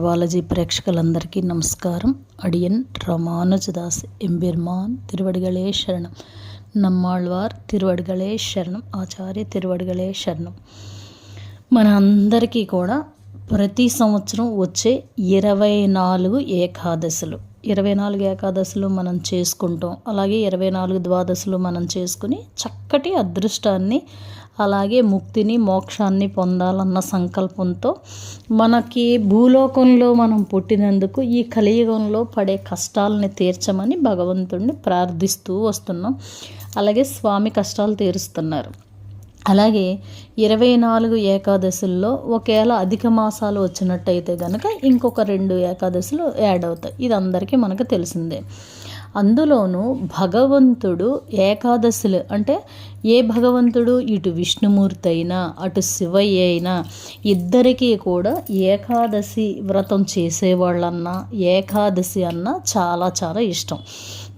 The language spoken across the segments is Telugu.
మానవాలజీ ప్రేక్షకులందరికీ నమస్కారం. అడియన్ రామానుజదాస్ ఎంబిర్మాన్ తిరువడిగళే శరణం. నమ్మాళ్వార్ తిరువడిగళే శరణం. ఆచార్య తిరువడిగళే శరణం. మన అందరికీ కూడా ప్రతి సంవత్సరం వచ్చే ఇరవై నాలుగు ఏకాదశులు. ఇరవై నాలుగు ఏకాదశులు మనం చేసుకుంటాం. అలాగే ఇరవై నాలుగు ద్వాదశులు మనం చేసుకుని చక్కటి అదృష్టాన్ని అలాగే ముక్తిని మోక్షాన్ని పొందాలన్న సంకల్పంతో మనకి భూలోకంలో మనం పుట్టినందుకు ఈ కలియుగంలో పడే కష్టాలని తీర్చమని భగవంతుడిని ప్రార్థిస్తూ వస్తున్నాం. అలాగే స్వామి కష్టాలు తీరుస్తున్నారు. అలాగే ఇరవై నాలుగు ఏకాదశుల్లో ఒకవేళ అధిక మాసాలు వచ్చినట్టయితే కనుక ఇంకొక రెండు ఏకాదశులు యాడ్ అవుతాయి. ఇది అందరికీ మనకు తెలిసిందే. అందులోనూ భగవంతుడు ఏకాదశులు అంటే ఏ భగవంతుడు? ఇటు విష్ణుమూర్తి అయినా అటు శివయ్య అయినా ఇద్దరికీ కూడా ఏకాదశి వ్రతం చేసేవాళ్ళన్నా ఏకాదశి అన్న చాలా చాలా ఇష్టం.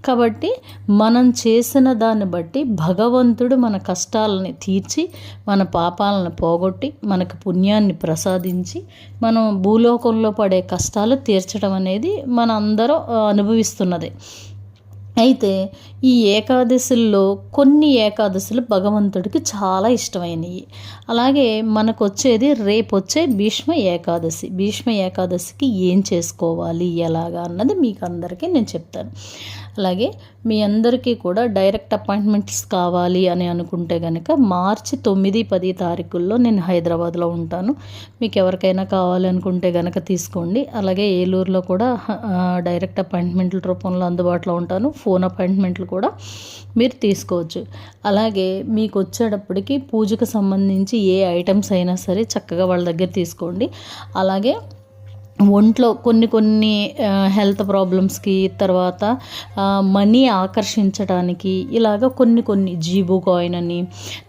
కాబట్టి మనం చేసిన దాన్ని బట్టి భగవంతుడు మన కష్టాలని తీర్చి మన పాపాలను పోగొట్టి మనకు పుణ్యాన్ని ప్రసాదించి మనం భూలోకంలో పడే కష్టాలు తీర్చడం అనేది మన అందరూ అనుభవిస్తున్నది. అయితే ఈ ఏకాదశుల్లో కొన్ని ఏకాదశులు భగవంతుడికి చాలా ఇష్టమైనవి. అలాగే మనకు వచ్చేది రేపు వచ్చే భీష్మ ఏకాదశి. భీష్మ ఏకాదశికి ఏం చేసుకోవాలి? ఎలాగా? అన్నది మీకు అందరికీ నేను చెప్తాను. అలాగే మీ అందరికీ కూడా డైరెక్ట్ అపాయింట్మెంట్స్ కావాలి అని అనుకుంటే కనుక మార్చి తొమ్మిది పది తారీఖుల్లో నేను హైదరాబాద్లో ఉంటాను. మీకు ఎవరికైనా కావాలి అనుకుంటే కనుక తీసుకోండి. అలాగే ఏలూరులో కూడా డైరెక్ట్ అపాయింట్మెంట్ల రూపంలో అందుబాటులో ఉంటాను. ఫోన్ అపాయింట్మెంట్లు కూడా మీరు తీసుకోవచ్చు. అలాగే మీకు వచ్చేటప్పటికి పూజకు సంబంధించి ఏ ఐటమ్స్ అయినా సరే చక్కగా వాళ్ళ దగ్గర తీసుకోండి. అలాగే ఒంట్లో కొన్ని కొన్ని హెల్త్ ప్రాబ్లమ్స్కి తర్వాత మనీ ఆకర్షించడానికి ఇలాగ కొన్ని కొన్ని జీబు కాయిన్ అని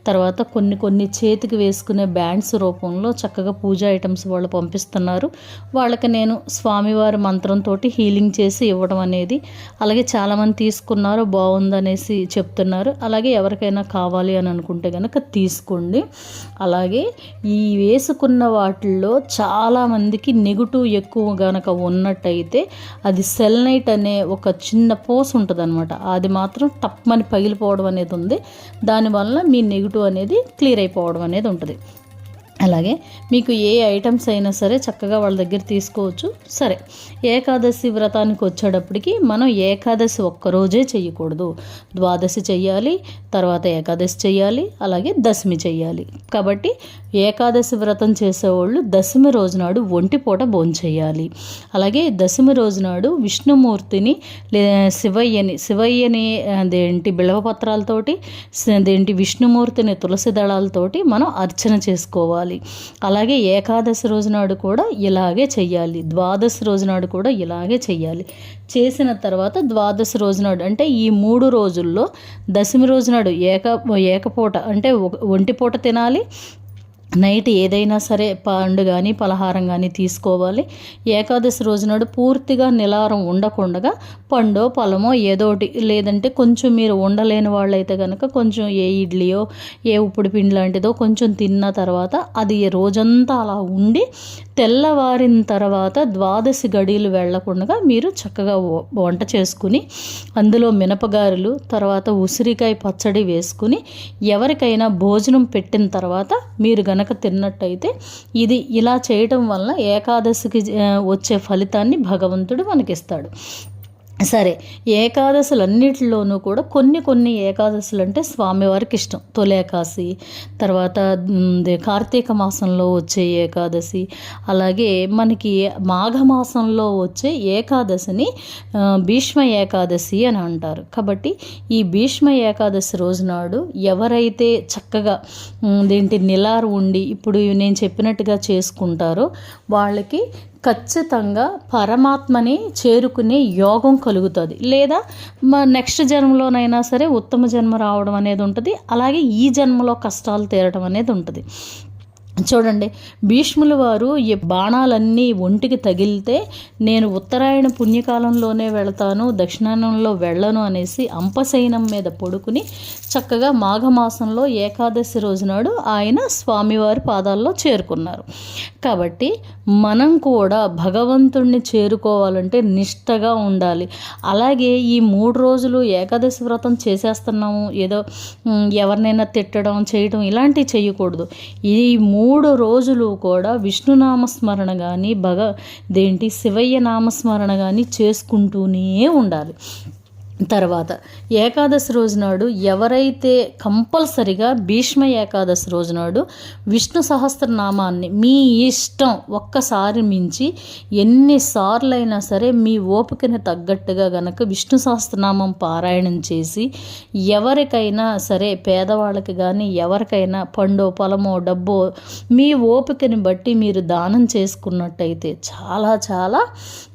తర్వాత కొన్ని కొన్ని చేతికి వేసుకునే బ్యాండ్స్ రూపంలో చక్కగా పూజా ఐటమ్స్ వాళ్ళు పంపిస్తున్నారు. వాళ్ళకి నేను స్వామివారి మంత్రంతో హీలింగ్ చేసి ఇవ్వడం అనేది అలాగే చాలామంది తీసుకున్నారు బాగుందనేసి చెప్తున్నారు. అలాగే ఎవరికైనా కావాలి అని అనుకుంటే కనుక తీసుకోండి. అలాగే ఈ వేసుకున్న వాటిల్లో చాలామందికి నెగిటివ్ ఎక్కువ గనక ఉన్నట్టయితే అది సెల్ నైట్ అనే ఒక చిన్న పోస్ ఉంటుంది అనమాట అది మాత్రం టప్మని పగిలిపోవడం అనేది ఉంది. దానివల్ల మీ నెగిటివ్ అనేది క్లియర్ అయిపోవడం అనేది ఉంటుంది. అలాగే మీకు ఏ ఐటమ్స్ అయినా సరే చక్కగా వాళ్ళ దగ్గర తీసుకోవచ్చు. సరే ఏకాదశి వ్రతానికి వచ్చేటప్పటికి మనం ఏకాదశి ఒక్కరోజే చేయకూడదు ద్వాదశి చెయ్యాలి తర్వాత ఏకాదశి చెయ్యాలి అలాగే దశమి చెయ్యాలి. కాబట్టి ఏకాదశి వ్రతం చేసేవాళ్ళు దశమి రోజు నాడు ఒంటిపూట భోంచేయాలి అలాగే దశమి రోజు నాడు విష్ణుమూర్తిని లే శివయ్యని శివయ్యని అదేంటి బిళవపత్రాలతోటి అదేంటి విష్ణుమూర్తిని తులసి దళాలతోటి మనం అర్చన చేసుకోవాలి. చేసుకోవాలి అలాగే ఏకాదశి రోజు నాడు కూడా ఇలాగే చేయాలి ద్వాదశి రోజు నాడు కూడా ఇలాగే చేయాలి చేసిన తర్వాత ద్వాదశి రోజు నాడు అంటే ఈ మూడు రోజుల్లో దశమి రోజు నాడు ఏక ఏకపూట అంటే ఒంటిపూట తినాలి. నైట్ ఏదైనా సరే పండు కానీ పలహారం కానీ తీసుకోవాలి. ఏకాదశి రోజునాడు పూర్తిగా నిలారం ఉండకుండా పండో పొలమో ఏదోటి లేదంటే కొంచెం మీరు ఉండలేని వాళ్ళైతే కనుక కొంచెం ఏ ఇడ్లీయో ఏ ఉప్పుడు పిండి లాంటిదో కొంచెం తిన్న తర్వాత అది రోజంతా అలా ఉండి తెల్లవారిన తర్వాత ద్వాదశి గడియలు వెళ్ళకుండా మీరు చక్కగా వంట చేసుకుని అందులో మినపగారులు తర్వాత ఉసిరికాయ పచ్చడి వేసుకుని ఎవరికైనా భోజనం పెట్టిన తర్వాత మీరు గనక తిన్నట్టయితే ఇది ఇలా చేయటం వల్ల ఏకాదశికి వచ్చే ఫలితాన్ని భగవంతుడు మనకిస్తాడు. సరే ఏకాదశులన్నిటిలోనూ కూడా కొన్ని కొన్ని ఏకాదశులు అంటే స్వామివారికి ఇష్టం. తొలేకాశి తర్వాత కార్తీక మాసంలో వచ్చే ఏకాదశి అలాగే మనకి మాఘమాసంలో వచ్చే ఏకాదశిని భీష్మ ఏకాదశి అని అంటారు. కాబట్టి ఈ భీష్మ ఏకాదశి రోజునాడు ఎవరైతే చక్కగా దేంటి నిలారు ఉండి ఇప్పుడు నేను చెప్పినట్టుగా చేసుకుంటారో వాళ్ళకి ఖచ్చితంగా పరమాత్మని చేరుకునే యోగం కలుగుతుంది. లేదా మా నెక్స్ట్ జన్మలోనైనా సరే ఉత్తమ జన్మ రావడం అనేది ఉంటుంది. అలాగే ఈ జన్మలో కష్టాలు తీరడం అనేది ఉంటుంది. చూడండి భీష్ముల వారు ఈ బాణాలన్నీ ఒంటికి తగిలితే నేను ఉత్తరాయణ పుణ్యకాలంలోనే వెళతాను దక్షిణాయనంలో వెళ్ళను అనేసి అంపశయనం మీద పడుకుని చక్కగా మాఘమాసంలో ఏకాదశి రోజునాడు ఆయన స్వామివారి పాదాల్లో చేరుకున్నారు. కాబట్టి మనం కూడా భగవంతుణ్ణి చేరుకోవాలంటే నిష్టగా ఉండాలి. అలాగే ఈ మూడు రోజులు ఏకాదశి వ్రతం చేసేస్తున్నాము ఏదో ఎవరినైనా తిట్టడం చేయడం ఇలాంటివి చేయకూడదు. ఈ మూ మూడు రోజులు కూడా విష్ణునామస్మరణ కానీ భగ దేంటి శివయ్య నామస్మరణ కానీ చేసుకుంటూనే ఉండాలి. తర్వాత ఏకాదశి రోజు నాడు ఎవరైతే కంపల్సరిగా భీష్మ ఏకాదశి రోజు నాడు విష్ణు సహస్రనామాన్ని మీ ఇష్టం ఒక్కసారి మించి ఎన్నిసార్లైనా సరే మీ ఓపికని తగ్గట్టుగా గనక విష్ణు సహస్రనామం పారాయణం చేసి ఎవరికైనా సరే పేదవాళ్ళకి కానీ ఎవరికైనా పండో పొలమో డబ్బో మీ ఓపికని బట్టి మీరు దానం చేసుకున్నట్టయితే చాలా చాలా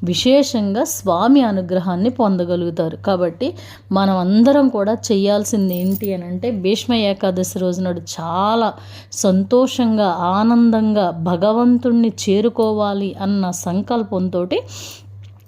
విశేషంగా స్వామి అనుగ్రహాన్ని పొందగలుగుతారు. కాబట్టి కాబట్టి మనం అందరం కూడా చేయాల్సింది ఏంటి అని అంటే భీష్మ ఏకాదశి రోజు నాడు చాలా సంతోషంగా ఆనందంగా భగవంతుణ్ణి చేరుకోవాలి అన్న సంకల్పంతో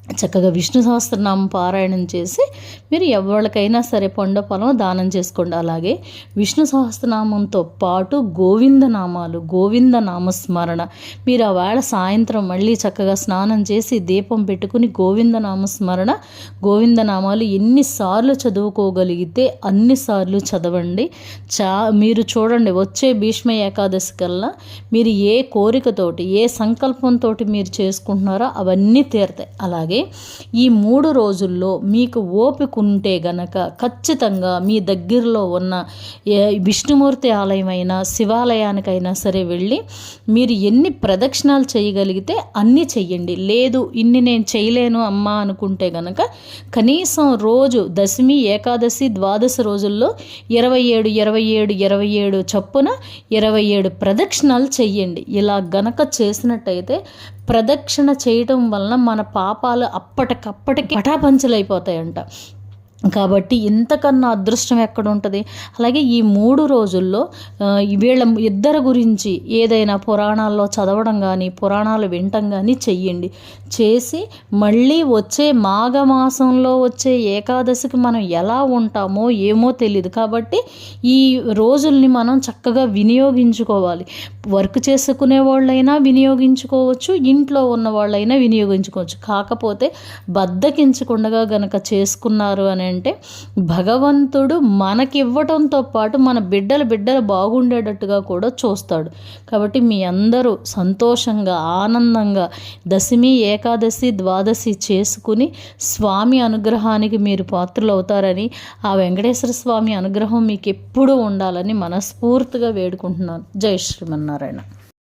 చక్కగా విష్ణు సహస్రనామం పారాయణం చేసి మీరు ఎవరికైనా సరే పండు పొలం దానం చేసుకోండి. అలాగే విష్ణు సహస్రనామంతో పాటు గోవింద నామాలు గోవింద నామస్మరణ. మీరు ఆ వేళ సాయంత్రం మళ్ళీ చక్కగా స్నానం చేసి దీపం పెట్టుకుని గోవింద నామస్మరణ గోవింద నామాలు ఎన్నిసార్లు చదువుకోగలిగితే అన్నిసార్లు చదవండి. చా మీరు చూడండి వచ్చే భీష్మ ఏకాదశి కల్లా మీరు ఏ కోరికతోటి ఏ సంకల్పంతో మీరు చేసుకుంటున్నారో అవన్నీ తీరతాయి. అలాగే ఈ మూడు రోజుల్లో మీకు ఓపిక ఉంటే గనక ఖచ్చితంగా మీ దగ్గరలో ఉన్న ఏ విష్ణుమూర్తి ఆలయమైనా శివాలయానికైనా సరే వెళ్ళి మీరు ఎన్ని ప్రదక్షిణాలు చేయగలిగితే అన్నీ చెయ్యండి. లేదు ఇన్ని నేను చేయలేను అమ్మా అనుకుంటే గనక కనీసం రోజు దశమి ఏకాదశి ద్వాదశి రోజుల్లో ఇరవై ఏడు ఇరవై ఏడు ఇరవై ఏడు చొప్పున ఇరవై ఏడు ప్రదక్షిణాలు చెయ్యండి. ఇలా గనక చేసినట్టయితే ప్రదక్షిణ చేయటం వలన మన పాపాలు అప్పటికప్పటికి పటాపంచలైపోతాయంట కాబట్టి ఇంతకన్నా అదృష్టం ఎక్కడ ఉంటుంది? అలాగే ఈ మూడు రోజుల్లో వీళ్ళ ఇద్దరు గురించి ఏదైనా పురాణాల్లో చదవడం కానీ పురాణాలు వినటం కానీ చెయ్యండి. చేసి మళ్ళీ వచ్చే మాఘమాసంలో వచ్చే ఏకాదశికి మనం ఎలా ఉంటామో ఏమో తెలియదు కాబట్టి ఈ రోజుల్ని మనం చక్కగా వినియోగించుకోవాలి. వర్క్ చేసుకునే వాళ్ళైనా వినియోగించుకోవచ్చు ఇంట్లో ఉన్న వాళ్ళైనా వినియోగించుకోవచ్చు. కాకపోతే బద్దకించకుండా గనక చేసుకున్నారు అని అంటే భగవంతుడు మనకి ఇవ్వటంతో పాటు మన బిడ్డల బిడ్డలు బాగుండేటట్టుగా కూడా చూస్తాడు. కాబట్టి మీ అందరూ సంతోషంగా ఆనందంగా దశమి ఏకాదశి ద్వాదశి చేసుకుని స్వామి అనుగ్రహానికి మీరు పాత్రలు అవుతారని ఆ వెంకటేశ్వర స్వామి అనుగ్రహం మీకు ఎప్పుడూ ఉండాలని మనస్ఫూర్తిగా వేడుకుంటున్నాను. జై శ్రీమన్నారాయణ.